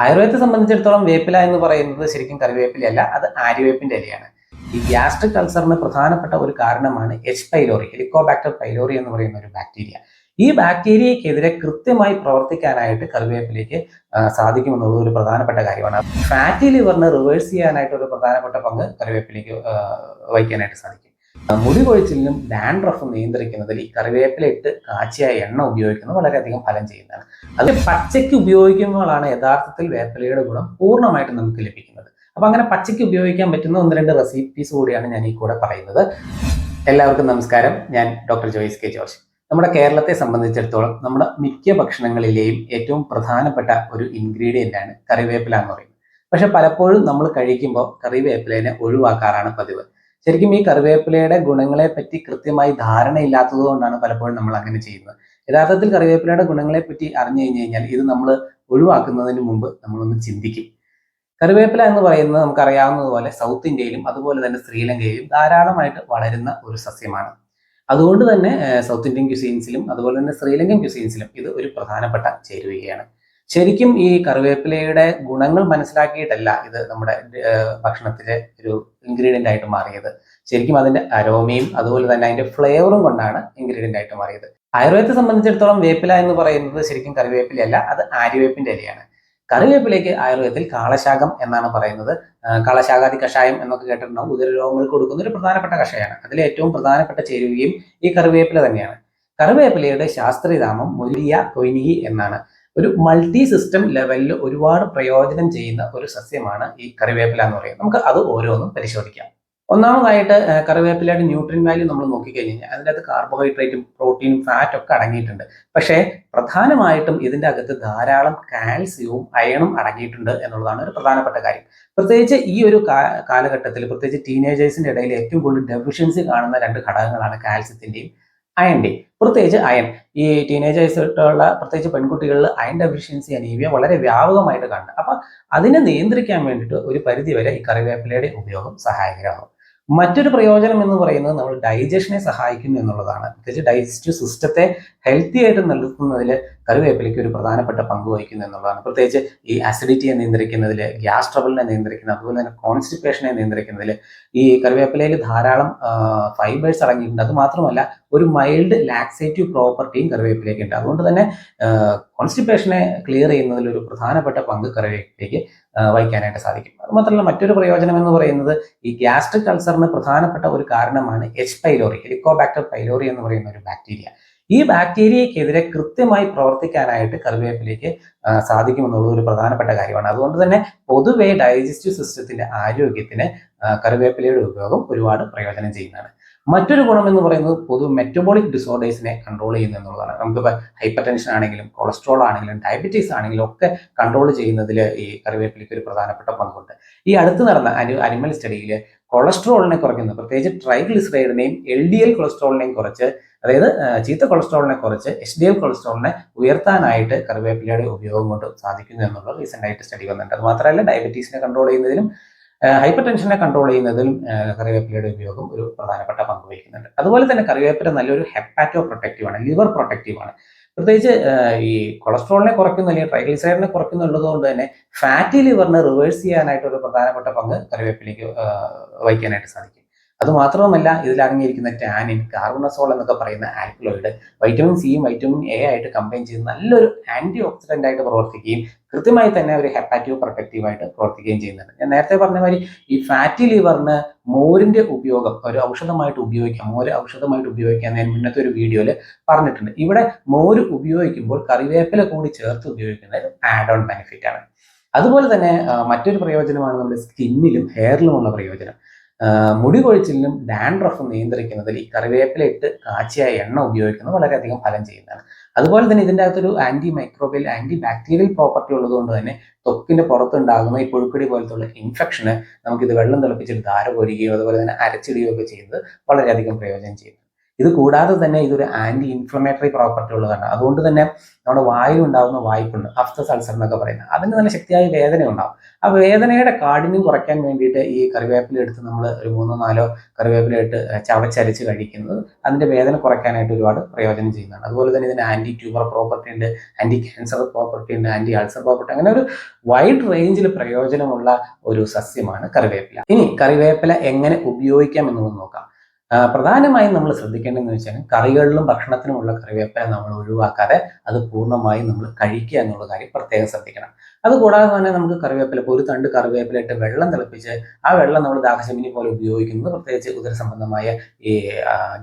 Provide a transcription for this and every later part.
ആയുർവേദത്തെ സംബന്ധിച്ചിടത്തോളം വേപ്പില എന്ന് പറയുന്നത് ശരിക്കും കറിവേപ്പിലയല്ല അത് ആര്യവേപ്പിന്റെ ഇലയാണ്. ഈ ഗ്യാസ്ട്രിക് അൾസറിന് പ്രധാനപ്പെട്ട ഒരു കാരണമാണ് എച്ച് പൈലോറി ഹെലിക്കോബാക്ടർ പൈലോറി എന്ന് പറയുന്ന ഒരു ബാക്ടീരിയ ഈ ബാക്ടീരിയക്കെതിരെ കൃത്യമായി പ്രവർത്തിക്കാനായിട്ട് കറിവേപ്പിലേക്ക് സാധിക്കുമെന്നുള്ളത് ഒരു പ്രധാനപ്പെട്ട കാര്യമാണ്. ഫാറ്റി ലിവറിനെ റിവേഴ്സ് ചെയ്യാനായിട്ട് ഒരു പ്രധാനപ്പെട്ട പങ്ക് കറിവേപ്പിലേക്ക് വഹിക്കാനായിട്ട് സാധിക്കും. മുടി കൊഴിച്ചിലിനും ഡാൻഡ്രഫും നിയന്ത്രിക്കുന്നതിൽ ഈ കറിവേപ്പില ഇട്ട് കാച്ചിയ എണ്ണ ഉപയോഗിക്കുന്നത് വളരെയധികം ഫലം ചെയ്യുന്നതാണ്. അത് പച്ചയ്ക്ക് ഉപയോഗിക്കുമ്പോഴാണ് യഥാർത്ഥത്തിൽ വേപ്പിലയുടെ ഗുണം പൂർണമായിട്ട് നമുക്ക് ലഭിക്കുന്നത്. അപ്പൊ അങ്ങനെ പച്ചയ്ക്ക് ഉപയോഗിക്കാൻ പറ്റുന്ന ഒന്ന് രണ്ട് റെസിപ്പീസ് കൂടിയാണ് ഞാൻ ഈ കൂടെ പറയുന്നത്. എല്ലാവർക്കും നമസ്കാരം. ഞാൻ ഡോക്ടർ ജോയിസ് കെ ജോർജ്. നമ്മുടെ കേരളത്തെ സംബന്ധിച്ചിടത്തോളം നമ്മുടെ മിക്ക ഭക്ഷണങ്ങളിലെയും ഏറ്റവും പ്രധാനപ്പെട്ട ഒരു ഇൻഗ്രീഡിയന്റ് ആണ് കറിവേപ്പില എന്ന് പറയുന്നത്. പക്ഷെ പലപ്പോഴും നമ്മൾ കഴിക്കുമ്പോൾ കറിവേപ്പിലേനെ ഒഴിവാക്കാറാണ് പതിവ്. ശരിക്കും ഈ കറിവേപ്പിലയുടെ ഗുണങ്ങളെ പറ്റി കൃത്യമായി ധാരണയില്ലാത്തത് കൊണ്ടാണ് പലപ്പോഴും നമ്മൾ അങ്ങനെ ചെയ്യുന്നത്. യഥാർത്ഥത്തിൽ കറിവേപ്പിലയുടെ ഗുണങ്ങളെ പറ്റി അറിഞ്ഞു കഴിഞ്ഞു കഴിഞ്ഞാൽ ഇത് നമ്മൾ ഒഴിവാക്കുന്നതിന് മുമ്പ് നമ്മളൊന്ന് ചിന്തിക്കും. കറിവേപ്പില എന്ന് പറയുന്നത് നമുക്കറിയാവുന്നതുപോലെ സൗത്ത് ഇന്ത്യയിലും അതുപോലെ തന്നെ ശ്രീലങ്കയിലും ധാരാളമായിട്ട് വളരുന്ന ഒരു സസ്യമാണ്. അതുകൊണ്ട് തന്നെ സൗത്ത് ഇന്ത്യൻ ക്യുസീൻസിലും അതുപോലെ തന്നെ ശ്രീലങ്കൻ ക്യുസീൻസിലും ഇത് ഒരു പ്രധാനപ്പെട്ട ചേരുവകയാണ് ശരിക്കും ഈ കറിവേപ്പിലയുടെ ഗുണങ്ങൾ മനസ്സിലാക്കിയിട്ടല്ല ഇത് നമ്മുടെ ഭക്ഷണത്തിലെ ഒരു ഇൻഗ്രീഡിയന്റ് ആയിട്ട് മാറിയത്. ശരിക്കും അതിന്റെ അരോമയും അതുപോലെ തന്നെ അതിന്റെ ഫ്ലേവറും കൊണ്ടാണ് ഇൻഗ്രീഡിയന്റ് ആയിട്ട് മാറിയത്. ആയുർവേദത്തെ സംബന്ധിച്ചിടത്തോളം വേപ്പില എന്ന് പറയുന്നത് ശരിക്കും കറിവേപ്പിലയല്ല അത് ആര്യവേപ്പിന്റെ ഇലയാണ്. കറിവേപ്പിലേക്ക് ആയുർവേദത്തിൽ കാളശാഖം എന്നാണ് പറയുന്നത്. കാളശാഖാതി കഷായം എന്നൊക്കെ കേട്ടിട്ടുണ്ടാവും. ഉദരരോഗങ്ങൾക്ക് കൊടുക്കുന്ന ഒരു പ്രധാനപ്പെട്ട കഷായമാണ് അതിൽ ഏറ്റവും പ്രധാനപ്പെട്ട ചേരുവയും ഈ കറിവേപ്പില തന്നെയാണ്. കറിവേപ്പിലയുടെ ശാസ്ത്രീയ നാമം മുരിയ കൊയ്നിയി എന്നാണ്. ഒരു മൾട്ടി സിസ്റ്റം ലെവലിൽ ഒരുപാട് പ്രയോജനം ചെയ്യുന്ന ഒരു സസ്യമാണ് ഈ കറിവേപ്പില എന്ന് പറയുന്നത്. നമുക്ക് അത് ഓരോന്നും പരിശോധിക്കാം. ഒന്നാമതായിട്ട് കറിവേപ്പിലയുടെ ന്യൂട്രിൻ വാല്യൂ നമ്മൾ നോക്കിക്കഴിഞ്ഞ് കഴിഞ്ഞാൽ അതിന്റെ അകത്ത് കാർബോഹൈഡ്രേറ്റും പ്രോട്ടീനും ഫാറ്റും ഒക്കെ അടങ്ങിയിട്ടുണ്ട്. പക്ഷേ പ്രധാനമായിട്ടും ഇതിന്റെ അകത്ത് ധാരാളം കാൽസ്യവും അയണും അടങ്ങിയിട്ടുണ്ട് എന്നുള്ളതാണ് ഒരു പ്രധാനപ്പെട്ട കാര്യം. പ്രത്യേകിച്ച് ഈ ഒരു കാലഘട്ടത്തിൽ പ്രത്യേകിച്ച് ടീനേജേഴ്സിന്റെ ഇടയിൽ ഏറ്റവും കൂടുതൽ ഡെഫിഷ്യൻസി കാണുന്ന രണ്ട് ഘടകങ്ങളാണ് കാൽസ്യത്തിന്റെയും അയണിന്റെയും പ്രത്യേകിച്ച് അയൺ. ഈ ടീനേജ് വയസ്സിട്ടുള്ള പ്രത്യേകിച്ച് പെൺകുട്ടികളിൽ അയൺ ഡെഫിഷ്യൻസി അനീമിയ വളരെ വ്യാപകമായിട്ട് കാണുന്നത് അപ്പൊ അതിനെ നിയന്ത്രിക്കാൻ വേണ്ടിയിട്ട് ഒരു പരിധി വരെ ഈ കറിവേപ്പിലയുടെ ഉപയോഗം സഹായകരമാകും. മറ്റൊരു പ്രയോജനം എന്ന് പറയുന്നത് നമ്മൾ ഡൈജഷനെ സഹായിക്കുന്നു എന്നുള്ളതാണ്. പ്രത്യേകിച്ച് ഡൈജസ്റ്റീവ് സിസ്റ്റത്തെ ഹെൽത്തി ആയിട്ട് നിലനിർത്തുന്നതിൽ കറിവേപ്പിലയ്ക്ക് ഒരു പ്രധാനപ്പെട്ട പങ്ക് വഹിക്കുന്നു എന്നുള്ളതാണ്. പ്രത്യേകിച്ച് ഈ അസിഡിറ്റിയെ നിയന്ത്രിക്കുന്നതിൽ ഗ്യാസ് ട്രബിളിനെ നിയന്ത്രിക്കുന്നത് അതുപോലെ തന്നെ കോൺസ്റ്റിപ്പേഷനെ നിയന്ത്രിക്കുന്നതിൽ ഈ കറിവേപ്പിലയിൽ ധാരാളം ഫൈബേഴ്സ് അടങ്ങിയിട്ടുണ്ട്. അത് മാത്രമല്ല ഒരു മൈൽഡ് ലാക്സേറ്റീവ് പ്രോപ്പർട്ടിയും കറിവേപ്പിലേക്ക് ഉണ്ട് അതുകൊണ്ട് തന്നെ കോൺസ്റ്റിപ്പേഷനെ ക്ലിയർ ചെയ്യുന്നതിൽ ഒരു പ്രധാനപ്പെട്ട പങ്ക് കറിവേപ്പിലേക്ക് വഹിക്കാനായിട്ട് സാധിക്കും. അത് മാത്രമല്ല മറ്റൊരു പ്രയോജനം എന്ന് പറയുന്നത് ഈ ഗ്യാസ്ട്രിക് അൾസറിന് പ്രധാനപ്പെട്ട ഒരു കാരണമാണ് എച്ച് പൈലോറി ഹെലിക്കോബാക്ടർ പൈലോറി എന്ന് പറയുന്ന ഒരു ബാക്ടീരിയ ഈ ബാക്ടീരിയക്കെതിരെ കൃത്യമായി പ്രവർത്തിക്കാനായിട്ട് കറിവേപ്പിലേക്ക് സാധിക്കുമെന്നുള്ളത് ഒരു പ്രധാനപ്പെട്ട കാര്യമാണ്. അതുകൊണ്ട് തന്നെ പൊതുവെ ഡൈജസ്റ്റീവ് സിസ്റ്റത്തിന്റെ ആരോഗ്യത്തിന് കറിവേപ്പിലയുടെ ഉപയോഗം ഒരുപാട് പ്രയോജനം ചെയ്യുന്നതാണ്. മറ്റൊരു ഗുണം എന്ന് പറയുന്നത് പൊതു മെറ്റബോളിക് ഡിസോർഡേഴ്സിനെ കൺട്രോൾ ചെയ്യുന്നു എന്നുള്ളതാണ്. നമുക്കിപ്പോൾ ഹൈപ്പർ ടെൻഷൻ ആണെങ്കിലും കൊളസ്ട്രോൾ ആണെങ്കിലും ഡയബറ്റീസ് ആണെങ്കിലും ഒക്കെ കൺട്രോൾ ചെയ്യുന്നതിൽ ഈ കറിവേപ്പിലയ്ക്ക് ഒരു പ്രധാനപ്പെട്ട പങ്കുണ്ട്. ഈ അടുത്ത് നടന്ന അനി അനിമൽ സ്റ്റഡിയിൽ കൊളസ്ട്രോളിനെ കുറയ്ക്കുന്നത് പ്രത്യേകിച്ച് ട്രൈഗ്ലിസറൈഡിനെയും എൽ ഡി എൽ കൊളസ്ട്രോളിനെയും കുറച്ച് അതായത് ചീത്ത കൊളസ്ട്രോളിനെ കുറച്ച് എച്ച് ഡി എൽ കൊളസ്ട്രോളിനെ ഉയർത്താനായിട്ട് കറിവേപ്പിലയുടെ ഉപയോഗം കൊണ്ട് സാധിക്കുന്നു എന്നുള്ള റീസെന്റ് ആയിട്ട് സ്റ്റഡി വന്നിട്ടുണ്ട്. അത് മാത്രമല്ല ഡയബറ്റീസിനെ കൺട്രോൾ ചെയ്യുന്നതിലും ഹൈപ്പർ ടെൻഷനെ കൺട്രോൾ ചെയ്യുന്നതിലും കറിവേപ്പിലയുടെ ഉപയോഗം ഒരു പ്രധാനപ്പെട്ട പങ്ക് വഹിക്കുന്നുണ്ട്. അതുപോലെ തന്നെ കറിവേപ്പില നല്ലൊരു ഹെപ്പാറ്റോ പ്രൊട്ടക്റ്റീവ് ആണ് ലിവർ പ്രൊട്ടക്റ്റീവ് ആണ്. പ്രത്യേകിച്ച് ഈ കൊളസ്ട്രോളിനെ കുറയ്ക്കുന്നു അല്ലെങ്കിൽ ട്രൈഗ്ലിസൈഡിനെ കുറയ്ക്കുന്നുള്ളത് കൊണ്ട് തന്നെ ഫാറ്റി ലിവറിനെ റിവേഴ്സ് ചെയ്യാനായിട്ട് ഒരു പ്രധാനപ്പെട്ട പങ്ക് കറിവേപ്പിലേക്ക് വഹിക്കാനായിട്ട് സാധിക്കും. അത് മാത്രവുമല്ല ഇതിൽ അടങ്ങിയിരിക്കുന്ന ടാനിൻ കാർബണസോൾ എന്നൊക്കെ പറയുന്ന ആൽക്കലോയിഡ് വൈറ്റമിൻ സിയും വൈറ്റമിൻ എ ആയിട്ട് കമ്പൈൻ ചെയ്ത് നല്ലൊരു ആന്റി ഓക്സിഡന്റ് ആയിട്ട് പ്രവർത്തിക്കുകയും കൃത്യമായി തന്നെ ഒരു ഹെപ്പാറ്റീവ് പ്രൊട്ടക്റ്റീവ് ആയിട്ട് പ്രവർത്തിക്കുകയും ചെയ്യുന്നുണ്ട്. ഞാൻ നേരത്തെ പറഞ്ഞ മാതിരി ഈ ഫാറ്റി ലിവറിന് മോരിന്റെ ഉപയോഗം ഒരു ഔഷധമായിട്ട് ഉപയോഗിക്കാം മോര് ഔഷധമായിട്ട് ഉപയോഗിക്കാം ഞാൻ മുന്നത്തെ ഒരു വീഡിയോയിൽ പറഞ്ഞിട്ടുണ്ട്. ഇവിടെ മോര് ഉപയോഗിക്കുമ്പോൾ കറിവേപ്പില കൂടി ചേർത്ത് ഉപയോഗിക്കുന്നത് ആഡ് ഓൺ ബെനിഫിറ്റ് ആണ്. അതുപോലെ തന്നെ മറ്റൊരു പ്രയോജനമാണ് നമ്മുടെ സ്കിന്നിലും ഹെയറിലും ഉള്ള പ്രയോജനം. മുടി കൊഴിച്ചിലിനും ഡാൻഡ്രഫും നിയന്ത്രിക്കുന്നതിൽ ഈ കറിവേപ്പില ഇട്ട് കാച്ചിയ എണ്ണ ഉപയോഗിക്കുന്നത് വളരെയധികം ഫലം ചെയ്യുന്നതാണ്. അതുപോലെ തന്നെ ഇതിന്റെ അകത്തൊരു antimicrobial antibacterial property ഉള്ളതുകൊണ്ട് തന്നെ തൊക്കിന്റെ പുറത്തുണ്ടാകുന്ന ഈ പുഴുക്കടി പോലത്തുള്ള ഇൻഫെക്ഷന് നമുക്കിത് വെള്ളം തിളപ്പിച്ചിട്ട് ധാര കോരുകയോ അതുപോലെ തന്നെ അരച്ചിടുകയോ ഒക്കെ ചെയ്യുന്നത് വളരെയധികം പ്രയോജനം ചെയ്യും. ഇത് കൂടാതെ തന്നെ ഇതൊരു ആന്റി ഇൻഫ്ലമേറ്ററി പ്രോപ്പർട്ടി ഉള്ളതാണ്. അതുകൊണ്ട് തന്നെ നമ്മുടെ വായിൽ ഉണ്ടാകുന്ന വായ്പുണ്ട് അഫ്തസ് അൾസർ എന്നൊക്കെ പറയുന്നത്. അതിന് നല്ല ശക്തിയായ വേദന ഉണ്ടാവും. ആ വേദനയുടെ കാഠിന്യം കുറയ്ക്കാൻ വേണ്ടിയിട്ട് ഈ കറിവേപ്പില എടുത്ത് നമ്മൾ ഒരു മൂന്നോ നാലോ കറിവേപ്പില ഇട്ട് ചവച്ചരച്ച് കഴിക്കുന്നത് അതിന്റെ വേദന കുറയ്ക്കാനായിട്ട് ഒരുപാട് പ്രയോജനം ചെയ്യുന്നതാണ്. അതുപോലെ തന്നെ ഇതിന് ആന്റി ട്യൂമർ പ്രോപ്പർട്ടി ഉണ്ട് ആന്റി ക്യാൻസർ പ്രോപ്പർട്ടി ഉണ്ട് ആന്റി അൾസർ പ്രോപ്പർട്ടി അങ്ങനെ ഒരു വൈഡ് റേഞ്ചിൽ പ്രയോജനമുള്ള ഒരു സസ്യമാണ് കറിവേപ്പില. ഇനി കറിവേപ്പില എങ്ങനെ ഉപയോഗിക്കാം എന്നൊന്ന് നോക്കാം. പ്രധാനമായും നമ്മൾ ശ്രദ്ധിക്കേണ്ടതെന്ന് വെച്ചാൽ കറികളിലും ഭക്ഷണത്തിനുമുള്ള കറിവേപ്പില നമ്മൾ ഒഴിവാക്കാതെ അത് പൂർണമായും നമ്മൾ കഴിക്കുക എന്നുള്ള കാര്യം പ്രത്യേകം ശ്രദ്ധിക്കണം. അതുകൂടാതെ തന്നെ നമുക്ക് കറിവേപ്പില ഒരു തണ്ട് കറിവേപ്പില ഇട്ട് വെള്ളം തിളപ്പിച്ച് ആ വെള്ളം നമ്മൾ ദാഹശമിനി പോലെ ഉപയോഗിക്കുന്നത് പ്രത്യേകിച്ച് ഉദര സംബന്ധമായ ഈ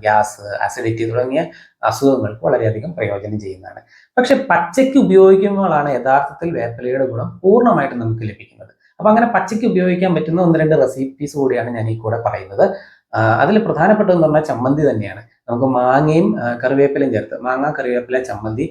ഗ്യാസ് ആസിഡിറ്റി തുടങ്ങിയ അസുഖങ്ങൾക്ക് വളരെയധികം പ്രയോജനം ചെയ്യുന്നതാണ്. പക്ഷെ പച്ചയ്ക്ക് ഉപയോഗിക്കുമ്പോഴാണ് യഥാർത്ഥത്തിൽ വേപ്പിലയുടെ ഗുണം പൂർണമായിട്ട് നമുക്ക് ലഭിക്കുന്നത്. അപ്പൊ അങ്ങനെ പച്ചയ്ക്ക് ഉപയോഗിക്കാൻ പറ്റുന്ന ഒന്ന് രണ്ട് റെസിപ്പീസ് കൂടിയാണ് ഞാൻ ഈ കൂടെ പറയുന്നത്. അതിൽ പ്രധാനപ്പെട്ടതെന്ന് പറഞ്ഞാൽ ചമ്മന്തി തന്നെയാണ്. നമുക്ക് മാങ്ങയും കറിവേപ്പിലയും ചേർത്ത് മാങ്ങ കറിവേപ്പില ചമ്മന്തി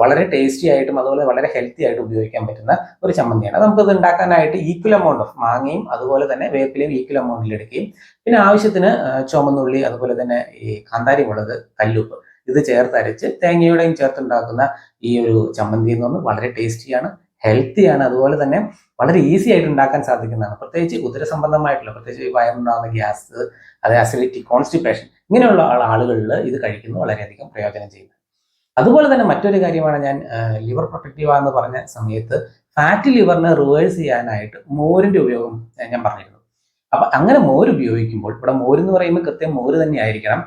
വളരെ ടേസ്റ്റി ആയിട്ടും അതുപോലെ വളരെ ഹെൽത്തി ആയിട്ട് ഉപയോഗിക്കാൻ പറ്റുന്ന ഒരു ചമ്മന്തിയാണ്. അത് നമുക്കത് ഉണ്ടാക്കാനായിട്ട് ഈക്വൽ എമൗണ്ട് ഓഫ് മാങ്ങയും അതുപോലെ തന്നെ വേപ്പിലയും ഈക്വൽ എമൗണ്ടിൽ എടുക്കുകയും പിന്നെ ആവശ്യത്തിന് ചുമന്നുള്ളി അതുപോലെ തന്നെ ഈ കാന്താരി മുളക് കല്ലുപ്പ് ഇത് ചേർത്ത് ചേർത്തരച്ച് തേങ്ങയുടെയും ചേർത്തുണ്ടാക്കുന്ന ഈ ഒരു ചമ്മന്തി എന്ന് പറഞ്ഞാൽ വളരെ ടേസ്റ്റിയാണ് ഹെൽത്തിയാണ് അതുപോലെ തന്നെ വളരെ ഈസി ആയിട്ട് ഉണ്ടാക്കാൻ സാധിക്കുന്നതാണ്. പ്രത്യേകിച്ച് ഉദര സംബന്ധമായിട്ടുള്ള പ്രത്യേകിച്ച് ഈ വയറുണ്ടാകുന്ന ഗ്യാസ് അതെ അസിഡിറ്റി കോൺസ്റ്റിപ്പേഷൻ ഇങ്ങനെയുള്ള ആളുകളിൽ ഇത് കഴിക്കുന്നത് വളരെയധികം പ്രയോജനം ചെയ്യുന്നത് അതുപോലെ തന്നെ മറ്റൊരു കാര്യമാണ് ഞാൻ ലിവർ പ്രൊട്ടക്റ്റീവ എന്ന് പറഞ്ഞ സമയത്ത് ഫാറ്റ് ലിവറിനെ റിവേഴ്സ് ചെയ്യാനായിട്ട് മോരിന്റെ ഉപയോഗം ഞാൻ പറഞ്ഞിരുന്നു. അപ്പൊ അങ്ങനെ മോര് ഉപയോഗിക്കുമ്പോൾ ഇവിടെ മോര് എന്ന് പറയുമ്പോൾ കൃത്യം മോര് തന്നെ ആയിരിക്കണം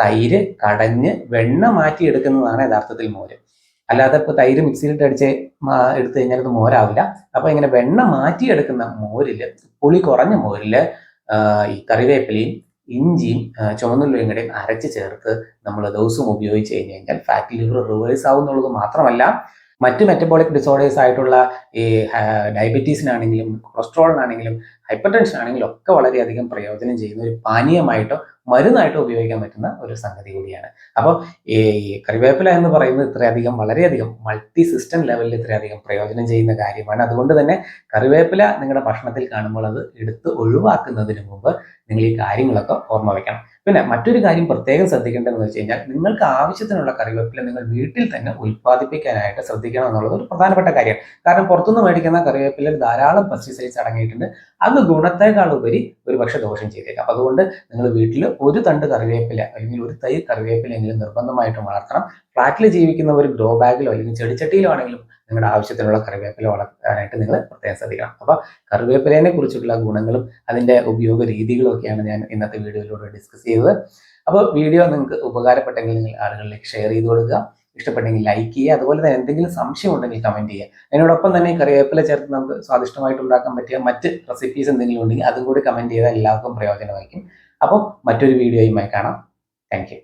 തൈര് കടഞ്ഞ് വെണ്ണ മാറ്റിയെടുക്കുന്നതാണ് യഥാർത്ഥത്തിൽ മോര്. അല്ലാതെ ഇപ്പൊ തൈര് മിക്സിയിലിട്ട് അടിച്ച് എടുത്തു കഴിഞ്ഞാൽ അത് മോരാവില്ല. അപ്പൊ ഇങ്ങനെ വെണ്ണ മാറ്റിയെടുക്കുന്ന മോരിൽ പുളി കുറഞ്ഞ മോരിൽ ഈ കറിവേപ്പിലയും ഇഞ്ചിയും ചുവന്നുള്ളിയും കൂടെ അരച്ച് ചേർത്ത് നമ്മൾ ദിവസവും ഉപയോഗിച്ച് കഴിഞ്ഞ് കഴിഞ്ഞാൽ ഫാറ്റ് ലിവർ റിവേഴ്സ് ആവുന്നുള്ളത് മാത്രമല്ല മറ്റ് മെറ്റബോളിക് ഡിസോർഡേഴ്സ് ആയിട്ടുള്ള ഈ ഡയബറ്റീസിനാണെങ്കിലും കൊളസ്ട്രോളിനാണെങ്കിലും ഹൈപ്പർ ടെൻഷൻ ആണെങ്കിലും ഒക്കെ വളരെയധികം പ്രയോജനം ചെയ്യുന്ന ഒരു പാനീയമായിട്ടോ മരുന്നായിട്ടോ ഉപയോഗിക്കാൻ പറ്റുന്ന ഒരു സംഗതി കൂടിയാണ്. അപ്പോൾ ഈ കറിവേപ്പില എന്ന് പറയുന്നത് ഇത്രയധികം വളരെയധികം മൾട്ടി സിസ്റ്റം ലെവലിൽ ഇത്രയധികം പ്രയോജനം ചെയ്യുന്ന കാര്യമാണ്. അതുകൊണ്ട് തന്നെ കറിവേപ്പില നിങ്ങളുടെ ഭക്ഷണത്തിൽ കാണുമ്പോൾ അത് എടുത്ത് ഒഴിവാക്കുന്നതിന് മുമ്പ് നിങ്ങൾ ഈ കാര്യങ്ങളൊക്കെ ഓർമ്മ വെക്കണം. പിന്നെ മറ്റൊരു കാര്യം പ്രത്യേകം ശ്രദ്ധിക്കേണ്ടതെന്ന് വെച്ച് കഴിഞ്ഞാൽ നിങ്ങൾക്ക് ആവശ്യത്തിനുള്ള കറിവേപ്പില നിങ്ങൾ വീട്ടിൽ തന്നെ ഉൽപ്പാദിപ്പിക്കാനായിട്ട് ശ്രദ്ധിക്കണം എന്നുള്ളത് ഒരു പ്രധാനപ്പെട്ട കാര്യമാണ്. കാരണം പുറത്തുനിന്ന് മേടിക്കുന്ന കറിവേപ്പിലയിൽ ധാരാളം പെസ്റ്റിസൈഡ്സ് അടങ്ങിയിട്ടുണ്ട്. അത് ഗുണത്തേക്കാൾ ഉപരി ഒരു പക്ഷെ ദോഷം ചെയ്തേക്കാം. അപ്പൊ അതുകൊണ്ട് നിങ്ങൾ വീട്ടിൽ ഒരു തണ്ട് കറിവേപ്പില അല്ലെങ്കിൽ ഒരു തൈ കറിവേപ്പില എങ്കിലും നിർബന്ധമായിട്ടും വളർത്തണം. ഫ്ലാറ്റിൽ ജീവിക്കുന്ന ഒരു ഗ്രോ ബാഗിലോ അല്ലെങ്കിൽ ചെടിച്ചട്ടിയിലോ ആണെങ്കിലും നിങ്ങളുടെ ആവശ്യത്തിനുള്ള കറിവേപ്പില വളർത്താനായിട്ട് നിങ്ങൾ പ്രത്യേകം ശ്രദ്ധിക്കണം. അപ്പോൾ കറിവേപ്പിലേനെ കുറിച്ചിട്ടുള്ള ഗുണങ്ങളും അതിന്റെ ഉപയോഗ രീതികളും ഒക്കെയാണ് ഞാൻ ഇന്നത്തെ വീഡിയോയിലൂടെ ഡിസ്കസ് ചെയ്തത്. അപ്പോൾ വീഡിയോ നിങ്ങൾക്ക് ഉപകാരപ്പെട്ടെങ്കിൽ നിങ്ങൾ ആളുകളിലേക്ക് ഷെയർ ചെയ്ത് കൊടുക്കുക. ഇഷ്ടപ്പെട്ടെങ്കിൽ ലൈക്ക് ചെയ്യുക. അതുപോലെ തന്നെ എന്തെങ്കിലും സംശയം ഉണ്ടെങ്കിൽ കമന്റ് ചെയ്യുക. അതിനോടൊപ്പം തന്നെ കറിവേപ്പില ചേർത്ത് നമുക്ക് സ്വാദിഷ്ടമായിട്ട് ഉണ്ടാക്കാൻ പറ്റിയ മറ്റ് റെസിപ്പീസ് എന്തെങ്കിലും ഉണ്ടെങ്കിൽ അതും കൂടി കമന്റ് ചെയ്താൽ എല്ലാവർക്കും പ്രയോജനമായിരിക്കും. അപ്പോൾ മറ്റൊരു വീഡിയോയുമായി കാണാം. താങ്ക്